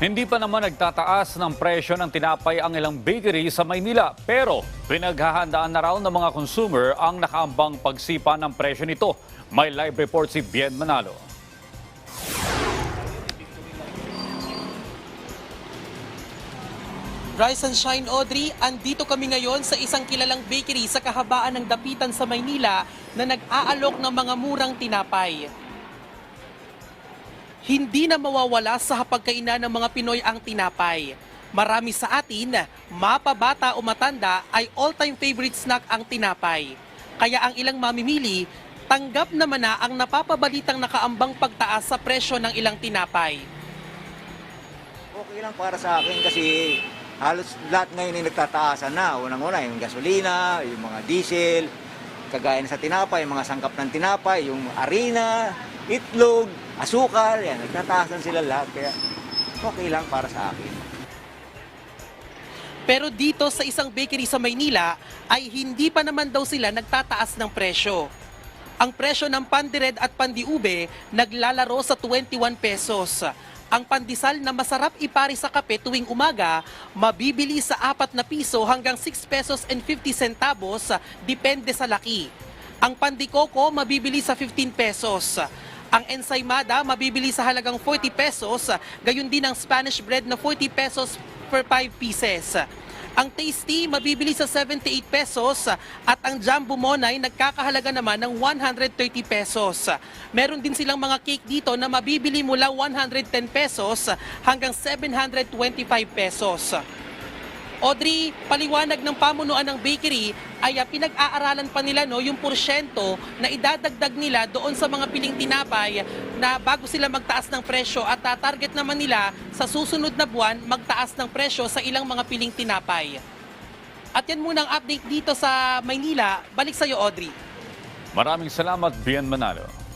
Hindi pa naman nagtataas ng presyo ng tinapay ang ilang bakery sa Maynila pero pinaghahandaan na raw ng mga consumer ang nakaambang pagsipa ng presyo nito. May live report si Bien Manalo. Rise and Shine Audrey, andito kami ngayon sa isang kilalang bakery sa kahabaan ng Dapitan sa Maynila na nag-aalok ng mga murang tinapay. Hindi na mawawala sa hapagkainan ng mga Pinoy ang tinapay. Marami sa atin, mapabata o matanda, ay all-time favorite snack ang tinapay. Kaya ang ilang mamimili, tanggap naman na ang napapabalitang nakaambang pagtaas sa presyo ng ilang tinapay. Okay lang para sa akin kasi halos lahat ngayon ay nagtataasan na. Unang-una, yung gasolina, yung mga diesel, kagaya na sa tinapay, yung mga sangkap ng tinapay, yung arena, itlog, asukal, yan, nagtataasan sila lahat. Kaya okay lang para sa akin. Pero dito sa isang bakery sa Maynila ay hindi pa naman daw sila nagtataas ng presyo. Ang presyo ng pandired at pandiube naglalaro sa 21 pesos. Ang pandesal na masarap ipari sa kape tuwing umaga, mabibili sa 4 na piso hanggang 6 pesos and 50 centavos, depende sa laki. Ang pandikoko mabibili sa 15 pesos. Ang ensaymada mabibili sa halagang 40 pesos, gayon din ang Spanish bread na 40 pesos per 5 pieces. Ang tasty mabibili sa 78 pesos at ang jumbo monay nagkakahalaga naman ng 130 pesos. Meron din silang mga cake dito na mabibili mula 110 pesos hanggang 725 pesos. Audrey, paliwanag ng pamunuan ng bakery ay ah, pinag-aaralan pa nila no, yung porsyento na idadagdag nila doon sa mga piling tinapay na bago sila magtaas ng presyo at ah, target naman nila sa susunod na buwan magtaas ng presyo sa ilang mga piling tinapay. At yan muna ang update dito sa Maynila. Balik sa iyo, Audrey. Maraming salamat Bien Manalo.